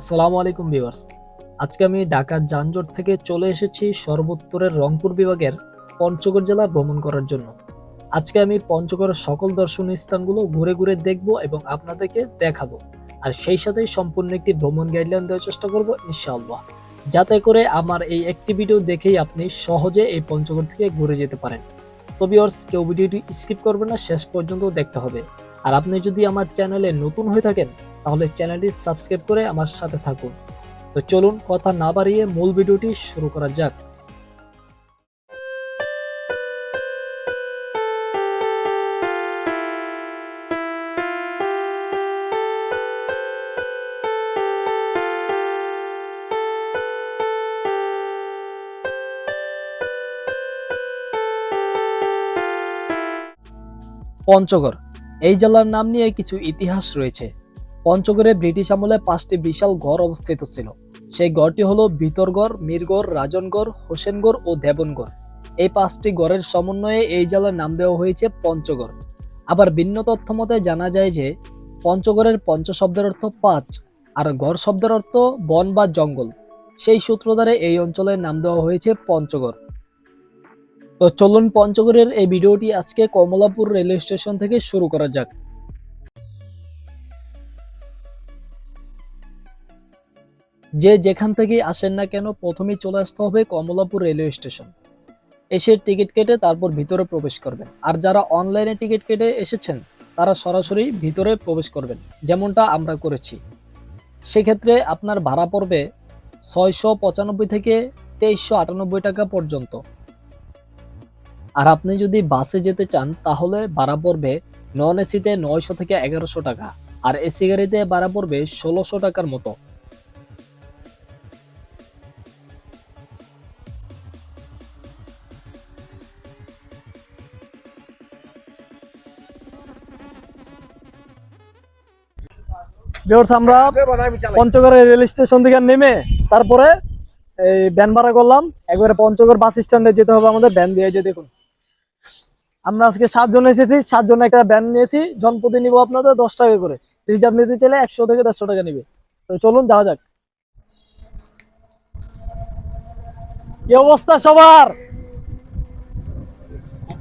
আসসালামু আলাইকুম ভিউয়ার্স। আজকে আমি ঢাকার যানজট থেকে চলে এসেছি সর্বোত্তরের রংপুর বিভাগের পঞ্চগড় জেলা ভ্রমণ করার জন্য। আজকে আমি পঞ্চগড়ের সকল দর্শনীয় স্থানগুলো ঘুরে ঘুরে দেখব এবং আপনাদেরকে দেখাবো। আর সেই সাথে সম্পূর্ণ একটি ভ্রমণ গাইডলাইন দেওয়ার চেষ্টা করব, ইনশাআল্লাহ। যাতে করে আমার এই একটি ভিডিও দেখেই আপনি সহজে এই পঞ্চগড় থেকে ঘুরে যেতে পারেন। তো ভিউয়ার্স, কেউ ভিডিওটি স্কিপ করবেন না, শেষ পর্যন্ত দেখতে হবে। আর আপনি যদি আমার চ্যানেলে নতুন হয়ে থাকেন তাহলে চ্যানেলটি সাবস্ক্রাইব করে আমার সাথে থাকুন। তো চলুন কথা না বাড়িয়ে মূল ভিডিওটি শুরু করা যাক। পঞ্চগড়, এই জেলার নাম নিয়ে কিছু ইতিহাস রয়েছে। পঞ্চগড়ে ব্রিটিশ আমলে পাঁচটি বিশাল গড় অবস্থিত ছিল। সেই গড়টি হলো ভিতরগড়, মিরগড়, রাজনগড়, হোসেনগড় ও দেবনগড়। এই পাঁচটি গড়ের সমন্বয়ে এই জেলার নাম দেওয়া হয়েছে পঞ্চগড়। আবার ভিন্ন তথ্য মতে জানা যায় যে, পঞ্চগড়ের পঞ্চ শব্দের অর্থ পাঁচ আর গড় শব্দের অর্থ বন বা জঙ্গল। সেই সূত্র ধরে এই অঞ্চলের নাম দেওয়া হয়েছে পঞ্চগড়। তো চলুন পঞ্চগড়ের এই ভিডিওটি আজকে কমলাপুর রেলওয়ে স্টেশন থেকে শুরু করা যাক। যে যেখান থেকে আসেন না কেন প্রথমেই চলে আসতে হবে কমলাপুর রেলওয়ে স্টেশন। এসে টিকিট কেটে তারপর ভিতরে প্রবেশ করবেন। আর যারা অনলাইনে টিকিট কেটে এসেছেন, তারা সরাসরি ভিতরে প্রবেশ করবেন, যেমনটা আমরা করেছি। সেক্ষেত্রে আপনার ভাড়া পড়বে ছয়শো পঁচানব্বই থেকে তেইশশো আটানব্বই টাকা পর্যন্ত। আর আপনি যদি বাসে যেতে চান, তাহলে ভাড়া পড়বে নন এসিতে নয়শো থেকে এগারোশো টাকা, আর এসি গাড়িতে ভাড়া পড়বে ষোলোশো টাকার মতো। ভিউয়ার্স আমরা পঞ্চগড় রেল স্টেশন থেকে নেমে তারপরে এই ভ্যান ভাড়া করলাম। একবারে পঞ্চগড় বাস স্ট্যান্ডে যেতে হবে আমাদের ভ্যান দিয়ে যে দেখুন। আমরা আজকে সাতজন এসেছি সাতজন একটা ভ্যান নিয়েছি জনপ্রতি নিব আপনাদের দশ টাকা করে। রিজার্ভ নিতে চাইলে একশো থেকে দেড়শো টাকা নিবে। তো চলুন যাওয়া যাক। কি অবস্থা সবার?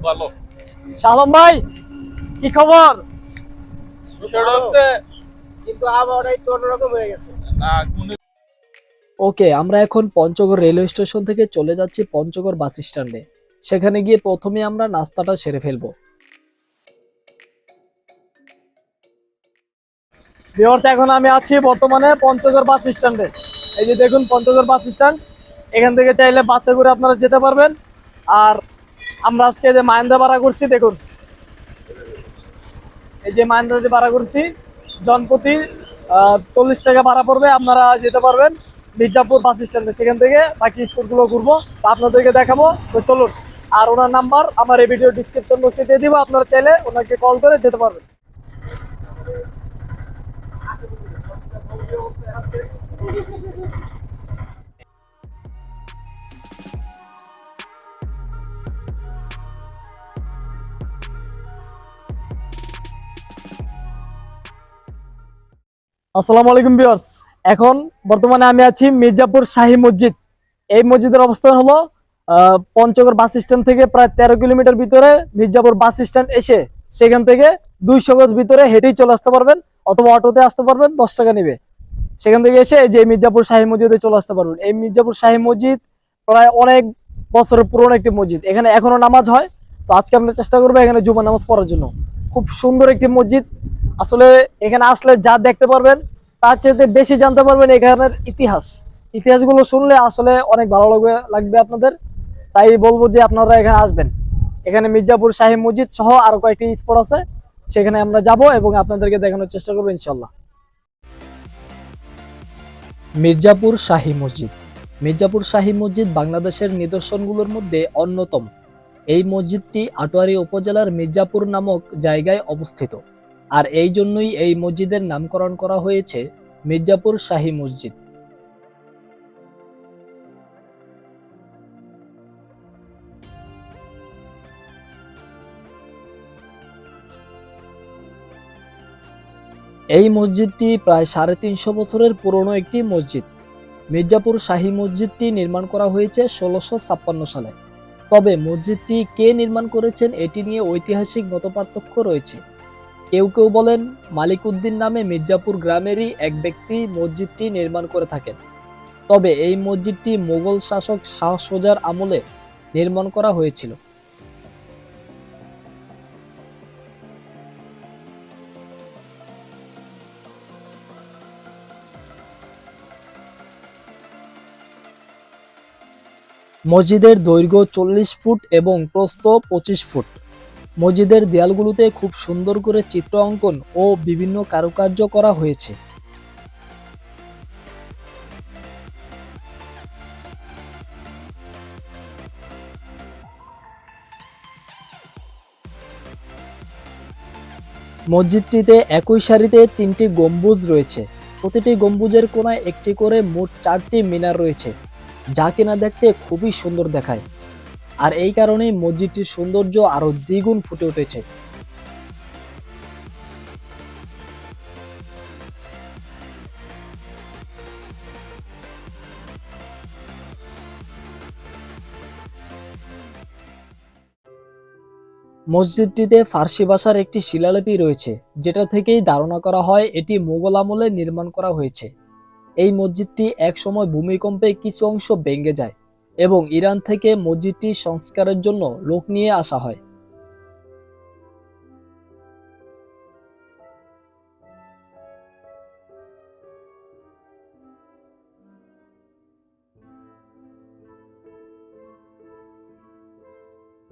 ভালো। শালম ভাই কি খবর? হচ্ছে। কিন্তু আবহাওয়াটা একটু অন্যরকম হয়ে গেছে। ওকে আমরা এখন পঞ্চগড় রেলওয়ে স্টেশন থেকে চলে যাচ্ছি পঞ্চগড় বাস স্ট্যান্ডে। সেখানে গিয়ে প্রথমে আমরা নাস্তাটা সেরে ফেলব। ভিউয়ার্স এখন আমি আছি বর্তমানে পঞ্চগড় বাস স্ট্যান্ডে। এই যে দেখুন পঞ্চগড় বাস স্ট্যান্ড এখান থেকে চাইলে বাসে করে আপনারা যেতে পারবেন। আর আমরা আজকে যে মাহেন্দ্রা ভাড়া করছি দেখুন। এই যে মাহেন্দ্রা যে ভাড়া করছি জনপ্রতি চল্লিশ টাকা ভাড়া পড়বে, আপনারা যেতে পারবেন মির্জাপুর বাস স্ট্যান্ডে সেখান থেকে। বাকি স্কুলগুলো ঘুরবো আপনাদেরকে দেখাবো। তো চলুন, আর ওনার নাম্বার আমার এই ভিডিও ডিসক্রিপশন বক্সে দিয়ে দিব, আপনারা চাইলে ওনাকে কল করে যেতে পারবেন। আসসালামু আলাইকুম বিয়ার্স এখন বর্তমানে আমি আছি মির্জাপুর শাহী মসজিদ। এই মসজিদের অবস্থান হলো পঞ্চগড় বাস স্ট্যান্ড থেকে প্রায় তেরো কিলোমিটার ভিতরে মির্জাপুর বাস স্ট্যান্ড এসে সেখান থেকে দুইশো গজ ভিতরে হেঁটেই চলে আসতে পারবেন অথবা অটোতে আসতে পারবেন, দশ টাকা নেবে। সেখান থেকে এসে যে মির্জাপুর শাহী মসজিদে চলে আসতে পারবেন। এই মির্জাপুর শাহী মসজিদ প্রায় অনেক বছরের পুরনো একটি মসজিদ। এখানে এখনও নামাজ হয়। তো আজকে আমরা চেষ্টা করব এখানে জুমা নামাজ পড়ার জন্য। খুব সুন্দর একটি মসজিদ। আসলে এখানে আসলে যা দেখতে পারবেন, তার চেয়ে বেশি জানতে পারবেন এখানের ইতিহাস। ইতিহাসগুলো শুনলে আসলে অনেক ভালো লাগবে লাগবে আপনাদের। তাই বলব যে আপনারা এখানে আসবেন। এখানে মির্জাপুর শাহী মসজিদ সহ আরও কয়েকটি স্পট আছে। সেখানে আমরা যাব এবং আপনাদেরকে দেখানোর চেষ্টা করব ইনশাল্লাহ মির্জাপুর শাহী মসজিদ। মির্জাপুর শাহী মসজিদ বাংলাদেশের নিদর্শনগুলোর মধ্যে অন্যতম। এই মসজিদটি আটোয়ারি উপজেলার মির্জাপুর নামক জায়গায় অবস্থিত। আর এই জন্যই এই মসজিদের নামকরণ করা হয়েছে মির্জাপুর শাহী মসজিদ। এই মসজিদটি প্রায় সাড়ে তিনশো বছরের পুরনো একটি মসজিদ। মির্জাপুর শাহী মসজিদটি নির্মাণ করা হয়েছে ষোলোশো ছাপ্পান্ন সালে। তবে মসজিদটি কে নির্মাণ করেছেন এটি নিয়ে ঐতিহাসিক মতপার্থক্য রয়েছে। কেউ কেউ বলেন মালিক উদ্দিন নামে মির্জাপুর গ্রামেরই এক ব্যক্তি মসজিদটি নির্মাণ করে থাকেন। তবে এই মসজিদটি মোগল শাসক শাহ সোজার আমলে নির্মাণ করা হয়েছিল। মসজিদের দৈর্ঘ্য চল্লিশ ফুট এবং প্রস্থ পঁচিশ ফুট। মসজিদের দেয়ালগুলোতে খুব সুন্দর করে চিত্র অঙ্কন ও বিভিন্ন কারুকার্য করা হয়েছে। মসজিদটিতে একই সারিতে তিনটি গম্বুজ রয়েছে। প্রতিটি গম্বুজের কোনায় একটি করে মোট চারটি মিনার রয়েছে, যা কিনা দেখতে খুবই সুন্দর দেখায়। আর এই কারণেই মসজিদটির সৌন্দর্য আরও দ্বিগুণ ফুটে উঠেছে। মসজিদটিতে ফার্সি ভাষার একটি শিলালিপি রয়েছে, যেটা থেকেই ধারণা করা হয় এটি মোগল আমলে নির্মাণ করা হয়েছে। এই মসজিদটি একসময় ভূমিকম্পে কিছু অংশ ভেঙে যায়। এবং ইরান থেকে মসজিদটি সংস্কারের জন্য লোক নিয়ে আসা হয়।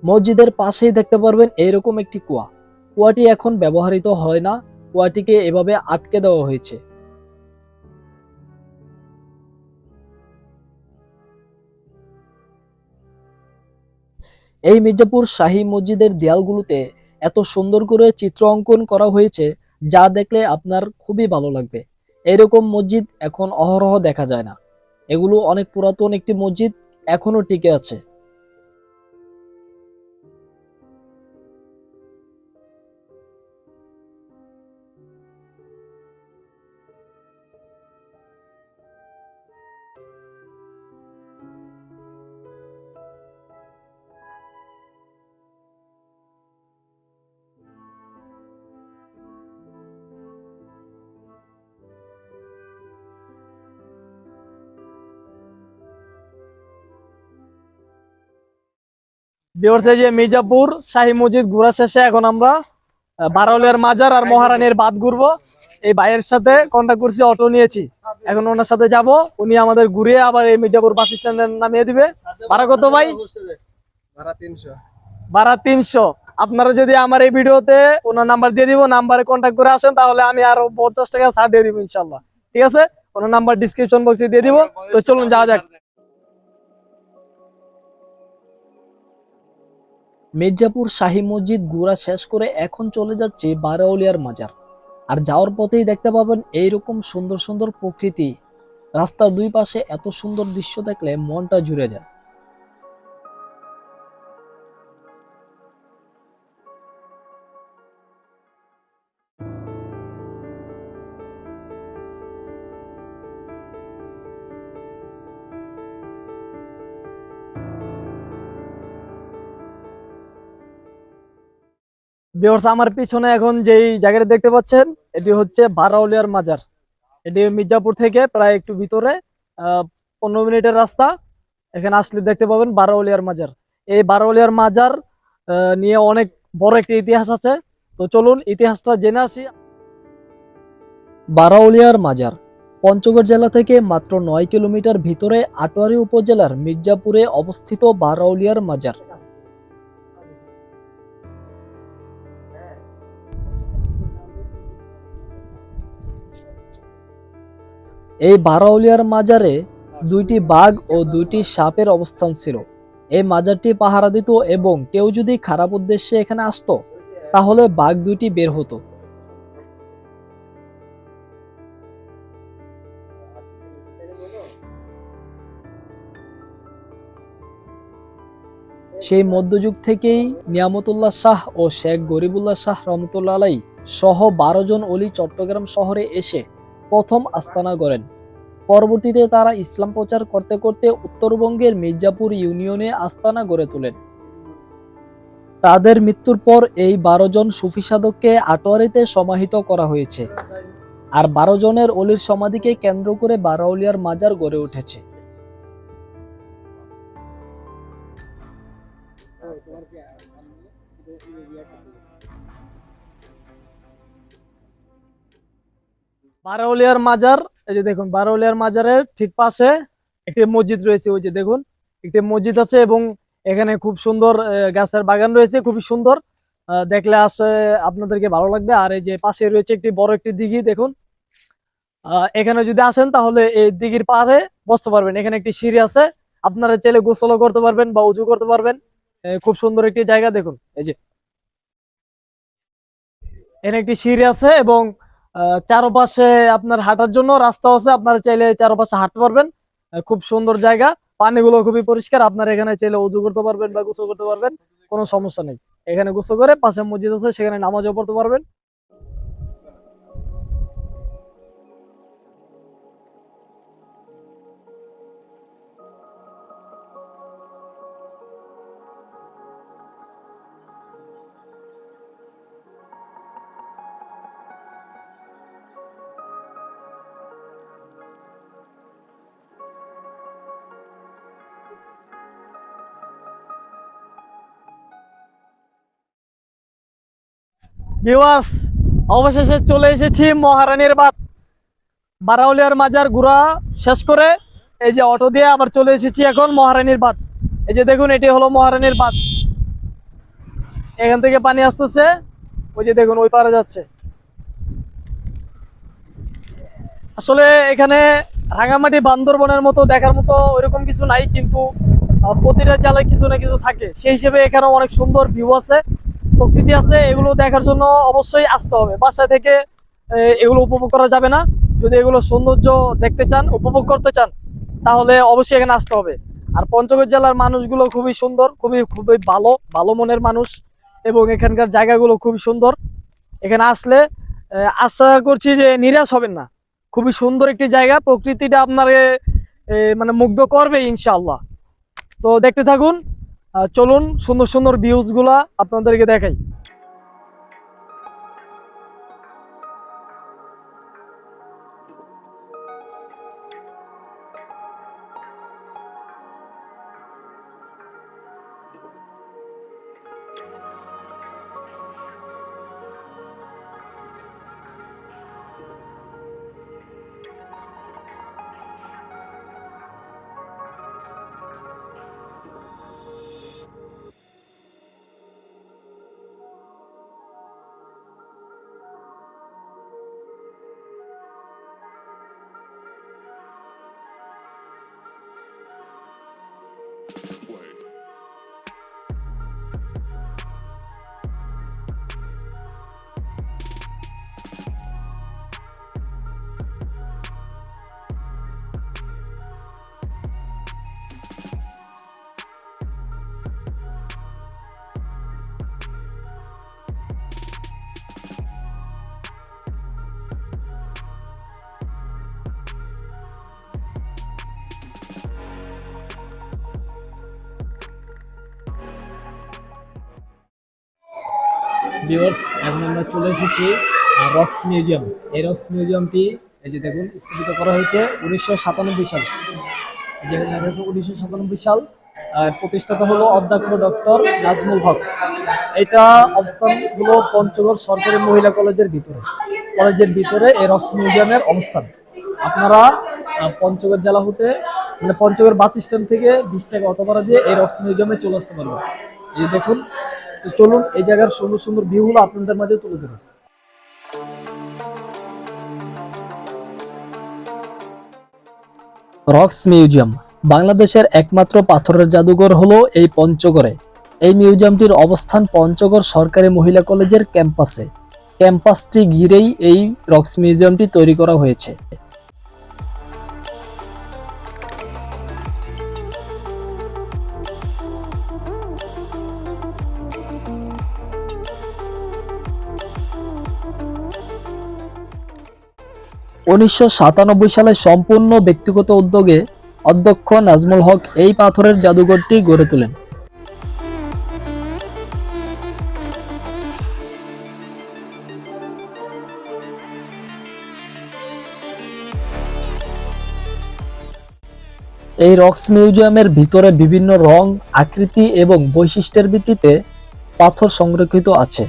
মসজিদের পাশেই দেখতে পারবেন এইরকম একটি কুয়া। কুয়াটি এখন ব্যবহৃত হয় না। কুয়াটিকে এভাবে আটকে দেওয়া হয়েছে। এই মির্জাপুর শাহী মসজিদের দেয়ালগুলোতে এত সুন্দর করে চিত্র অঙ্কন করা হয়েছে, যা দেখলে আপনার খুবই ভালো লাগবে। এরকম মসজিদ এখন অহরহ দেখা যায় না। এগুলো অনেক পুরাতন একটি মসজিদ, এখনও টিকে আছে। যে মির্জাপুর শাহী মসজিদ ঘোরা শেষে এখন আমরা আহ, বারাউলিয়ার মাজার আর মহারানীর বাদ ঘুরবো। এই ভাইয়ের সাথে কন্ট্যাক্ট করছি অটো নিয়েছি। এখন ওনার সাথে যাব উনি আমাদের ঘুরিয়ে আবার এই মির্জাপুর বাস স্ট্যান্ডে নামিয়ে দিবে। ভাড়া কত ভাই? ভাড়া তিনশো। ভাড়া তিনশো। আপনারা যদি আমার এই ভিডিওতে ওনার নাম্বার দিয়ে দিব নাম্বারে কন্ট্যাক্ট করে আসেন তাহলে আমি আরও পঞ্চাশ টাকা ছাড় দিয়ে দিব ইনশাল্লাহ। ঠিক আছে? ওনার নাম্বার ডিসক্রিপশন বক্সে দিয়ে দিব। তো চলুন যাওয়া যাক। মির্জাপুর শাহী মসজিদ ঘোরা শেষ করে এখন চলে যাচ্ছে বারাউলিয়ার মাজার। আর যাওয়ার পথেই দেখতে পাবেন এইরকম সুন্দর সুন্দর প্রকৃতি। রাস্তার দুই পাশে এত সুন্দর দৃশ্য দেখলে মনটা জুড়ে যায়। ভিউয়ার্স আমার পিছনে এখন যেই জায়গাটা দেখতে পাচ্ছেন, এটি হচ্ছে বারাউলিয়ার মাজার। এটি মির্জাপুর থেকে প্রায় একটু ভিতরে পনেরো মিনিটের রাস্তা। এখানে আসলে দেখতে পাবেন বারাউলিয়ার মাজার। এই বারাউলিয়ার মাজার নিয়ে অনেক বড় একটি ইতিহাস আছে। তো চলুন ইতিহাসটা জেনে আসি। বারাউলিয়ার মাজার, পঞ্চগড় জেলা থেকে মাত্র নয় কিলোমিটার ভিতরে আটোয়ারি উপজেলার মির্জাপুরে অবস্থিত বারাউলিয়ার মাজার। এই বারাউলিয়ার মাজারে দুইটি বাঘ ও দুইটি সাপের অবস্থান ছিল। এই মাজারটি পাহারা দিত এবং কেউ যদি খারাপ উদ্দেশ্যে এখানে আসতো, তাহলে বাঘ দুইটি বের হতো। সেই মধ্যযুগ থেকেই নিয়ামতুল্লাহ শাহ ও শেখ গরিবুল্লাহ শাহ রহমতুল্লাহ আলাই সহ বারো জন অলি চট্টগ্রাম শহরে এসে প্রথম আস্তানা গড়েন পরবর্তীতে তারা ইসলাম প্রচার করতে করতে উত্তরবঙ্গের মির্জাপুর ইউনিয়নে আস্তানা গড়ে তোলেন। তাদের মৃত্যুর পর এই বারো জন সুফি সাধককে আটোয়ারিতে সমাহিত করা হয়েছে। আর বারো জনের অলির সমাধিকে কেন্দ্র করে বারাউলিয়ার মাজার গড়ে উঠেছে। বারাউলিয়ার মাজার, এই যে দেখুন বারাউলিয়ার মাজারের ঠিক পাশে একটি মসজিদ রয়েছে, ওই যে দেখুন, একটি মসজিদ আছে এবং এখানে খুব সুন্দর গাছের বাগান রয়েছে, খুবই সুন্দর। দেখলে আসে, আপনাদেরকে ভালো লাগবে। আর এই যে পাশে রয়েছে একটি বড় একটি দিঘি, দেখুন। এখানে যদি আসেন তাহলে এই দিঘির পাড়ে বসতে পারবেন। এখানে একটি সিঁড়ি আছে, আপনারা চাইলে গোসলও করতে পারবেন বা উঁচু করতে পারবেন। খুব সুন্দর একটি জায়গা, দেখুন, এই যে। এখানে একটি সিঁড়ি আছে এবং চারপাশে আপনার হাঁটার জন্য রাস্তা আছে, আপনারা চাইলে চারপাশে হাঁটতে পারবেন। খুব সুন্দর জায়গা। পানিগুলো খুবই পরিষ্কার, আপনার এখানে চাইলে উজু করতে পারবেন বা গোসল করতে পারবেন, কোনো সমস্যা নেই। এখানে গোসল করে পাশে মসজিদ আছে, সেখানে নামাজও পড়তে পারবেন। ভিউয়ার্স, অবশেষে চলে এসেছি মহারানীর বাদ বারাউলিয়ার মাজার ঘোরা শেষ করে এই যে অটো দিয়ে আবার চলে এসেছি এখন মহারানীর বাদ এই যে দেখুন, এটি হলো মহারানীর বাদ এখান থেকে পানি আসতেছে, ওই যে দেখুন, ওই পারে যাচ্ছে। আসলে এখানে রাঙামাটি বান্দরবনের মতো দেখার মতো ওইরকম কিছু নাই, কিন্তু প্রতিটা জেলায় কিছু না কিছু থাকে। সেই হিসেবে এখানে অনেক সুন্দর ভিউ আছে। প্রকৃতি আছে এগুলো দেখার জন্য অবশ্যই আসতে হবে। বাসায় থেকে এগুলো উপভোগ করা যাবে না। যদি এগুলো সৌন্দর্য দেখতে চান উপভোগ করতে চান তাহলে অবশ্যই এখানে আসতে হবে। আর পঞ্চগড় জেলার মানুষগুলো খুবই সুন্দর খুবই খুবই ভালো ভালো মনের মানুষ এবং এখানকার জায়গাগুলো খুবই সুন্দর। এখানে আসলে আশা করছি যে নিরাশ হবেন না। খুবই সুন্দর একটি জায়গা প্রকৃতিটা আপনাকে আহ, মানে মুগ্ধ করবে ইনশাআল্লাহ। তো দেখতে থাকুন চলুন সুন্দর সুন্দর ভিউজগুলা আপনাদেরকে দেখাই। ভিউয়ার্স এখন আমরা চলে এসেছি রক্স মিউজিয়াম এই রক্স মিউজিয়ামটি এই যে দেখুন, স্থাপিত করা হয়েছে উনিশশো সাতানব্বই সাল। উনিশশো সাতানব্বই সাল প্রতিষ্ঠাতা হলো অধ্যক্ষ ডক্টর নাজমুল হক। এটা অবস্থান হলো পঞ্চগড় সরকারি মহিলা কলেজের ভিতরে। কলেজের ভিতরে এই রক্স মিউজিয়ামের অবস্থান। আপনারা পঞ্চগড় জেলা হতে মানে পঞ্চগড় বাস স্ট্যান্ড থেকে বিশ টাকা অটো ভাড়া দিয়ে এই রক্স মিউজিয়ামে চলে আসতে পারবেন। এই দেখুন তো চলুন এই জায়গার সুন্দর সুন্দর ভিউগুলো আপনাদের মাঝে তুলে ধরুন রক্স মিউজিয়াম বাংলাদেশের একমাত্র পাথরের জাদুঘর হলো এই পঞ্চগড়ে। এই মিউজিয়ামটির অবস্থান পঞ্চগড় সরকারি মহিলা কলেজের ক্যাম্পাসে। ক্যাম্পাসটি ঘিরেই এই রক্স মিউজিয়ামটি তৈরি করা হয়েছে। উনিশশো সাতানব্বই সালে সম্পূর্ণ ব্যক্তিগত উদ্যোগে অধ্যক্ষ নাজমুল হক এই পাথরের জাদুঘরটি গড়ে তোলেন। এই রক্স মিউজিয়ামের ভিতরে বিভিন্ন রং, আকৃতি এবং বৈশিষ্ট্যের ভিত্তিতে পাথর সংরক্ষিত আছে।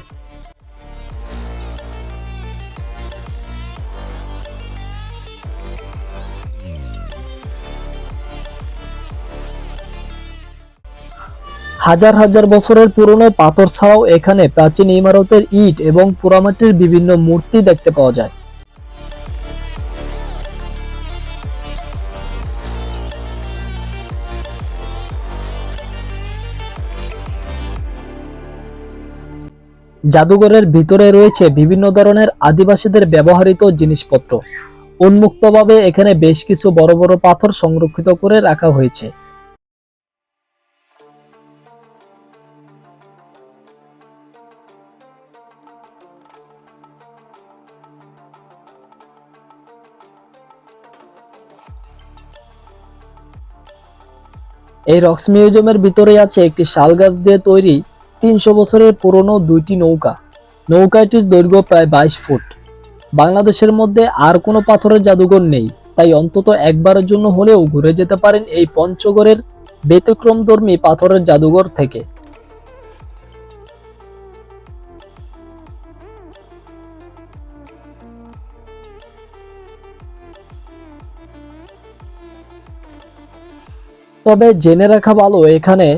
হাজার হাজার বছরের পুরনো পাথর ছাড়াও এখানে প্রাচীন ইমারতের ইট এবং পোড়ামাটির বিভিন্ন মূর্তি দেখতে পাওয়া যায়। জাদুঘরের ভিতরে রয়েছে বিভিন্ন ধরনের আদিবাসীদের ব্যবহৃত জিনিসপত্র। উন্মুক্তভাবে এখানে বেশ কিছু বড় বড় পাথর সংরক্ষিত করে রাখা হয়েছে। এই রক্স মিউজিয়ামের ভিতরে আছে একটি শাল গাছ দিয়ে তৈরি তিনশো বছরের পুরনো দুইটি নৌকা। নৌকাটির দৈর্ঘ্য প্রায় বাইশ ফুট। বাংলাদেশের মধ্যে আর কোনো পাথরের জাদুঘর নেই, তাই অন্তত একবারের জন্য হলেও ঘুরে যেতে পারেন এই পঞ্চগড়ের ব্যতিক্রমধর্মী পাথরের জাদুঘর থেকে। তবে জেনে রাখা ভালো, এখানে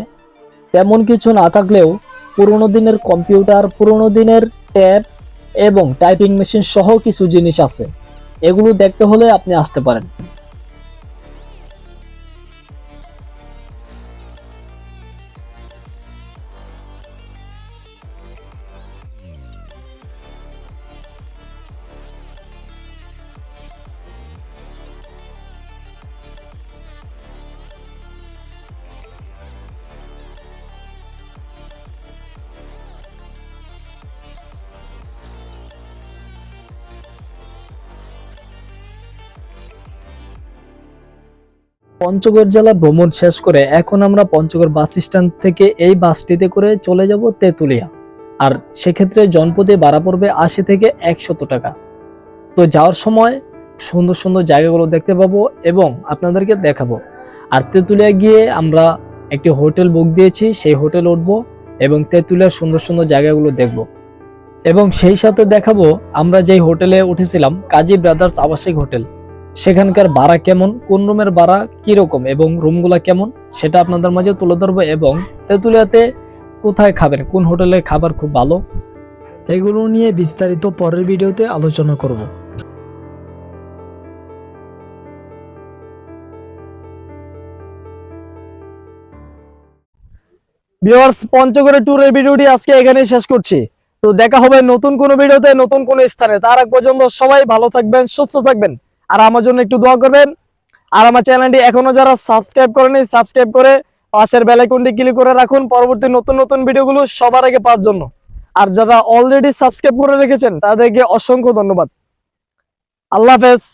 তেমন কিছু না থাকলেও পুরোনো দিনের কম্পিউটার, পুরোনো দিনের ট্যাব এবং টাইপিং মেশিন সহ কিছু জিনিস আছে। এগুলো দেখতে হলে আপনি আসতে পারেন। পঞ্চগড় জেলা ভ্রমণ শেষ করে এখন আমরা পঞ্চগড় বাস স্ট্যান্ড থেকে এই বাসটিতে করে চলে যাব তেঁতুলিয়া। আর সেক্ষেত্রে জনপদে ভাড়া পড়বে আশি থেকে একশত টাকা। তো যাওয়ার সময় সুন্দর সুন্দর জায়গাগুলো দেখতে পাবো এবং আপনাদেরকে দেখাবো। আর তেঁতুলিয়া গিয়ে আমরা একটি হোটেল বুক দিয়েছি, সেই হোটেল উঠবো এবং তেঁতুলিয়ার সুন্দর সুন্দর জায়গাগুলো দেখব। এবং সেই সাথে দেখাবো, আমরা যেই হোটেলে উঠেছিলাম, কাজী ব্রাদার্স আবাসিক হোটেল। সেখানকার ভাড়া কেমন? কোন রুমের ভাড়া কীরকম? এবং রুমগুলা কেমন? সেটা আপনাদের মাঝে তুলে ধরবো এবং তেঁতুলিয়াতে কোথায় খাবেন? কোন হোটেলে খাবার খুব ভালো? এগুলো নিয়ে বিস্তারিত পরের ভিডিওতে আলোচনা করব। ভিউয়ার্স পঞ্চগড়ের ট্যুরের ভিডিওটি আজকে এখানেই শেষ করছি। তো দেখা হবে নতুন কোনো ভিডিওতে, নতুন কোনো স্থানে। তার আগ পর্যন্ত সবাই ভালো থাকবেন, সুস্থ থাকবেন। আর আমার জন্য একটু দোয়া করবেন। আর আমার চ্যানেলটি এখনও যারা সাবস্ক্রাইব করেনি, সাবস্ক্রাইব করে পাশের বেলাইকনটি ক্লিক করে রাখুন পরবর্তী নতুন নতুন ভিডিওগুলো সবার আগে পাওয়ার জন্য। আর যারা অলরেডি সাবস্ক্রাইব করে রেখেছেন, তাদেরকে অসংখ্য ধন্যবাদ। আল্লাহ হাফেজ।